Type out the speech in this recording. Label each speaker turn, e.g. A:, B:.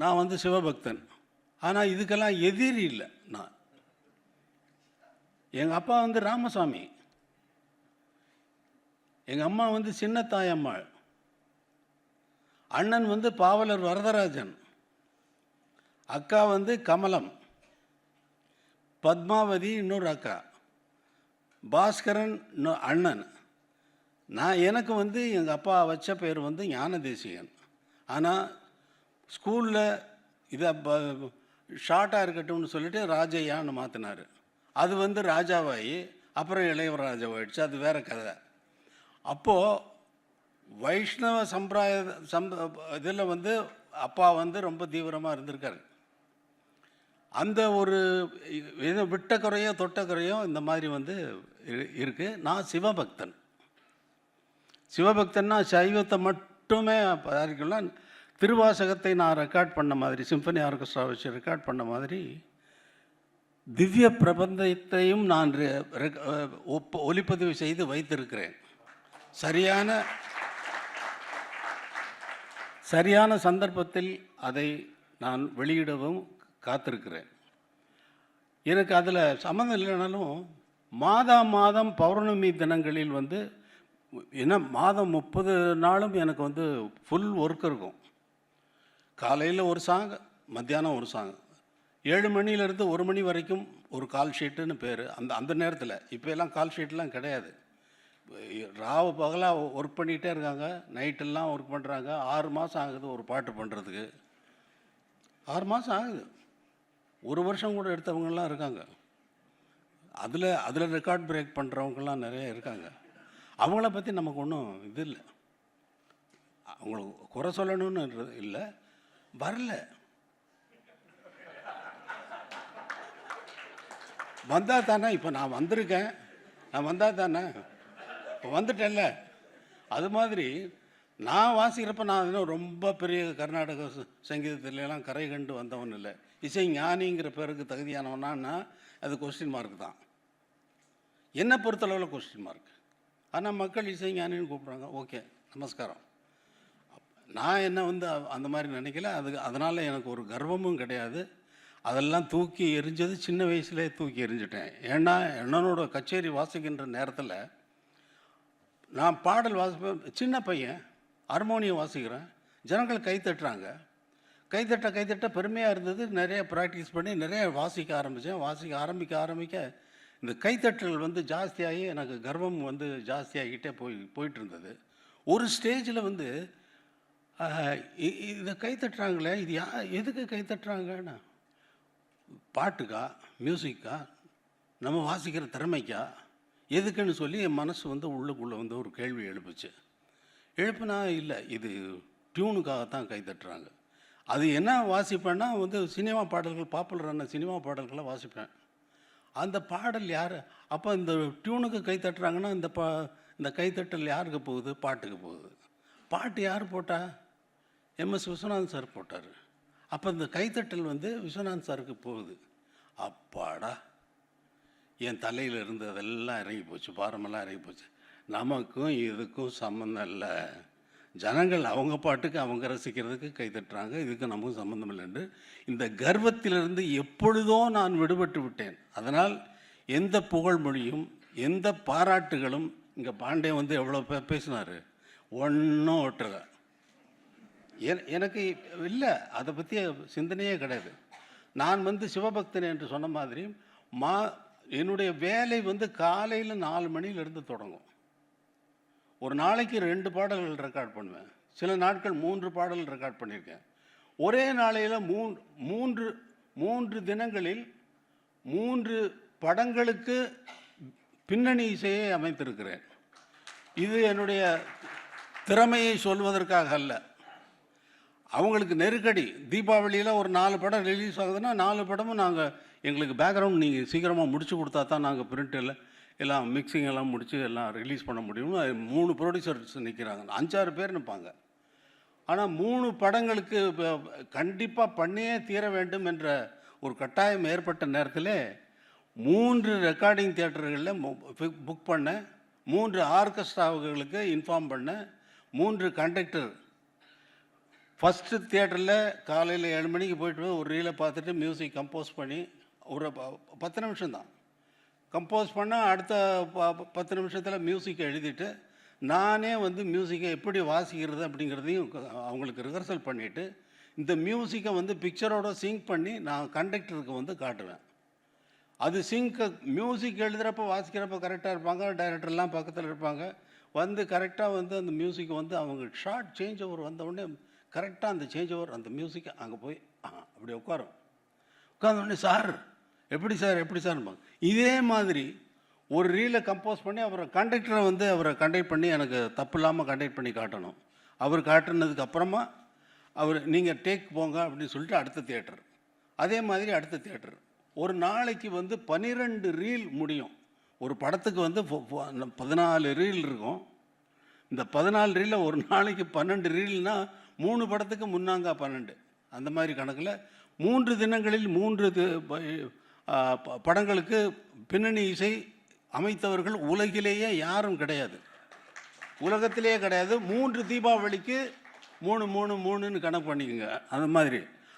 A: நான் வந்து சிவபக்தன். ஆனால் இதுக்கெல்லாம் எதிரி இல்லை நான். எங்கள் அப்பா வந்து ராமசாமி. எங்கள் அம்மா வந்து சின்னத்தாயம்மாள் அண்ணன் வந்து பாவலர் வரதராஜன். அக்கா வந்து கமலம். பத்மாவதி இன்னொரு அக்கா. பாஸ்கரன் அண்ணன். நான் எனக்கு வந்து எங்கள் அப்பா வச்ச பேர் வந்து ஞானதேசிகன். ஆனால் ஸ்கூலில் இதை ஷார்ட்டாக இருக்கட்டும்னு சொல்லிட்டு ராஜையான்னு மாற்றினார் அது வந்து ராஜாவாகி அப்புறம் இளையவராஜாவாயிடுச்சு அது வேற கதை. அப்போது வைஷ்ணவ சம்பிராய சம் இதில் வந்து அப்பா வந்து ரொம்ப தீவிரமாக இருந்திருக்காரு. அந்த ஒரு இது விட்ட குறையோ தொட்ட குறையோ இந்த மாதிரி வந்து இருக்குது நான் சிவபக்தன். சிவபக்தன்னா சைவத்தை மட்டுமே தயாரிக்கலாம் திருவாசகத்தை நான் ரெக்கார்ட் பண்ண மாதிரி சிம்பனி ஆர்கெஸ்ட்ரா வச்சு ரெக்கார்ட் பண்ண மாதிரி திவ்ய பிரபந்தத்தையும் நான் ரெ- ஒப்ப- ஒலிப்பதிவு செய்து வைத்திருக்கிறேன். சரியான சரியான சந்தர்ப்பத்தில் அதை நான் வெளியிடவும் காத்திருக்கிறேன். எனக்கு அதில் சம்மந்தம் இல்லைனாலும் மாதா மாதம் பௌர்ணமி தினங்களில் வந்து ஏன்னா மாதம் முப்பது நாளும் எனக்கு வந்து ஃபுல் ஒர்க் இருக்கும். காலையில் ஒரு சாங் மத்தியானம் ஒரு சாங் ஏழு மணிலேருந்து ஒரு மணி வரைக்கும் ஒரு கால் ஷீட்டுன்னு பேர். அந்த அந்த நேரத்தில். இப்போ எல்லாம் கால் ஷீட்லாம் கிடையாது. ராவ பகலாக ஒர்க் பண்ணிகிட்டே இருக்காங்க. நைட்டெல்லாம் ஒர்க் பண்ணுறாங்க ஆறு மாதம் ஆகுது ஒரு பாட்டு பண்ணுறதுக்கு ஆறு மாதம் ஆகுது. ஒரு வருஷம் கூட எடுத்தவங்கலாம் இருக்காங்க. அதில் அதில் ரெக்கார்ட் பிரேக் பண்ணுறவங்கலாம் நிறைய இருக்காங்க. அவங்கள பற்றி நமக்கு ஒன்றும் இது இல்லை. அவங்களுக்கு குறை சொல்லணும்னு இல்லை. வரல. வந்தால் தானே இப்போ நான் வந்திருக்கேன். நான் வந்தால் தானே. இப்போ வந்துட்டேன்ல. அது மாதிரி நான் வாசிக்கிறப்ப நான் இன்னும் ரொம்ப பெரிய கர்நாடக சங்கீதத்துலலாம் கரை கண்டு வந்தவன் இல்லை. இசை ஞானிங்கிற பேருக்கு தகுதியானவனான்னா அது கொஸ்டின் மார்க் தான். என்னை பொறுத்தளவில் கொஸ்டின் மார்க் ஆனால் மக்கள் இசை ஞானின்னு கூப்பிட்றாங்க. ஓகே நமஸ்காரம். நான் என்ன வந்து அந்த மாதிரி நினைக்கல. அது அதனால் எனக்கு ஒரு கர்வமும் கிடையாது. அதெல்லாம் தூக்கி எரிஞ்சது சின்ன வயசுலேயே தூக்கி எரிஞ்சிட்டேன் ஏன்னா என்னனோட கச்சேரி வாசிக்கின்ற நேரத்தில் நான் பாடல் வாசிப்பேன். சின்ன பையன் ஹார்மோனியம் வாசிக்கிறேன். ஜனங்கள் கை தட்டுறாங்க. கைத்தட்ட கைத்தட்ட பெருமையாக இருந்தது. நிறைய ப்ராக்டிஸ் பண்ணி நிறைய வாசிக்க ஆரம்பித்தேன் வாசிக்க ஆரம்பிக்க ஆரம்பிக்க இந்த கைத்தட்டல் வந்து ஜாஸ்தியாகி எனக்கு கர்வம் வந்து ஜாஸ்தியாகிட்டே போய் போயிட்டு இருந்தது. ஒரு ஸ்டேஜில் வந்து இதை கைத்தட்டுறாங்களே இது யா எதுக்கு கைத்தட்டுறாங்கன்னா பாட்டுக்கா மியூசிக்கா நம்ம வாசிக்கிற திறமைக்கா? எதுக்குன்னு சொல்லி என் மனசு வந்து உள்ளுக்குள்ளே வந்து ஒரு கேள்வி எழுப்புச்சு. எழுப்புனா இல்லை இது டியூனுக்காகத்தான் கைத்தட்டுறாங்க அது என்ன வாசிப்பேன்னா வந்து சினிமா பாடல்கள் பாப்புலரான சினிமா பாடல்களை வாசிப்பேன். அந்த பாடல் யார்? அப்போ இந்த டியூனுக்கு கை தட்டுறாங்கன்னா இந்த பா இந்த கைத்தட்டல் யாருக்கு போகுது? பாட்டுக்கு போகுது. பாட்டு யார் போட்டா? எம்எஸ் விஸ்வநாதன் சார் போட்டார். அப்போ இந்த கைத்தட்டல் வந்து விஸ்வநாதன் சாருக்கு போகுது. அப்பாடா. என் தலையில் இருந்ததெல்லாம் இறங்கி போச்சு. பாரமெல்லாம் இறங்கி போச்சு. நமக்கும் இதுக்கும் சம்மந்தம் இல்லை. ஜனங்கள் அவங்க பாட்டுக்கு அவங்க ரசிக்கிறதுக்கு கைத்தட்டுறாங்க. இதுக்கு நமக்கும் சம்மந்தம் இல்லைன்னு இந்த கர்வத்திலிருந்து எப்பொழுதோ நான் விடுபட்டு விட்டேன். அதனால் எந்த புகழ்மொழியும் எந்த பாராட்டுகளும் இங்கே பாண்டே வந்து எவ்வளோ பேசினார்? ஒன்றும் ஒட்டல. எனக்கு இல்லை. அதை பற்றி சிந்தனையே கிடையாது. நான் வந்து சிவபக்தன் என்று சொன்ன மாதிரி மா என்னுடைய வேலை வந்து காலையில் நாலு மணியிலிருந்து தொடங்கும். ஒரு நாளைக்கு ரெண்டு பாடல்கள் ரெக்கார்ட் பண்ணுவேன். சில நாட்கள் மூன்று பாடல் ரெக்கார்ட் பண்ணியிருக்கேன். ஒரே நாளையில் மூன் மூன்று மூன்று தினங்களில் மூன்று படங்களுக்கு பின்னணி இசையை அமைத்திருக்கிறேன். இது என்னுடைய திறமையை சொல்வதற்காக அல்ல. அவங்களுக்கு நெருக்கடி. தீபாவளியில் ஒரு நாலு படம் ரிலீஸ் ஆகுதுன்னா நாலு படமும் நாங்கள் எங்களுக்கு பேக்ரவுண்ட் நீங்கள் சீக்கிரமாக முடிச்சு கொடுத்தா தான் நாங்கள் பிரிண்டில் எல்லாம் மிக்சிங் எல்லாம் முடித்து எல்லாம் ரிலீஸ் பண்ண முடியும் மூணு ப்ரொடியூசர்ஸ் நிற்கிறாங்க அஞ்சாறு பேர் நிற்பாங்க ஆனால் மூணு படங்களுக்கு கண்டிப்பாக பண்ணியே தீர வேண்டும் என்ற ஒரு கட்டாயம் ஏற்பட்ட நேரத்தில் மூன்று ரெக்கார்டிங் தியேட்டர்களில் புக் பண்ணேன் மூன்று ஆர்கெஸ்ட்ராவுகளுக்கு இன்ஃபார்ம் பண்ணேன் மூன்று கண்டக்டர் ஃபஸ்ட்டு தியேட்டரில் காலையில் ஏழு மணிக்கு போயிட்டு ஒரு ரீலை பார்த்துட்டு மியூசிக் கம்போஸ் பண்ணி ஒரு பத்து நிமிஷம் தான். கம்போஸ் பண்ணால் அடுத்த ப- பத்து நிமிஷத்தில் மியூசிக்கை எழுதிட்டு நானே வந்து மியூசிக்கை எப்படி வாசிக்கிறது அப்படிங்கிறதையும் அவங்களுக்கு ரிஹர்சல் பண்ணிவிட்டு இந்த மியூசிக்கை வந்து பிக்சரோட சிங்க் பண்ணி நான் கண்டக்டருக்கு வந்து காட்டுவேன். அது சிங்க் மியூசிக் எழுதுகிறப்ப வாசிக்கிறப்ப கரெக்டாக இருப்பாங்க டைரக்டர்லாம் பக்கத்தில் இருப்பாங்க. வந்து கரெக்டாக வந்து அந்த மியூசிக்கை வந்து அவங்க ஷார்ட் சேஞ்ச் ஓவர் வந்தவுடனே கரெக்டாக அந்த சேஞ்ச் ஓவர் அந்த மியூசிக்கை அங்கே போய் ஆ, அப்படி உட்காரும். உட்காந்தோடனே உடனே சார் எப்படி சார் எப்படி சார்? இதே மாதிரி ஒரு ரீலை கம்போஸ் பண்ணி அவரை கண்டக்டரை வந்து அவரை கண்டக்ட் பண்ணி எனக்கு தப்பு இல்லாமல் கண்டக்ட் பண்ணி காட்டணும். அவர் காட்டுனதுக்கு அப்புறமா அவர் நீங்கள் டேக் போங்க அப்படின்னு சொல்லிட்டு அடுத்த தியேட்டர் அதே மாதிரி அடுத்த தியேட்டர் ஒரு நாளைக்கு வந்து பன்னிரெண்டு ரீல் முடியும். ஒரு படத்துக்கு வந்து பதினாலு ரீல் இருக்கும். இந்த பதினாலு ரீலில் ஒரு நாளைக்கு பன்னெண்டு ரீல்னால் மூணு படத்துக்கு முன்னாங்க பன்னெண்டு. அந்த மாதிரி கணக்கில் மூன்று தினங்களில் மூன்று தி- ப- படங்களுக்கு பின்னணி இசை அமைத்தவர்கள் உலகிலேயே யாரும் கிடையாது. உலகத்திலேயே கிடையாது. மூன்று தீபாவளிக்கு மூணு மூணு மூணுன்னு கணக்கு பண்ணிக்கோங்க. அந்த மாதிரி.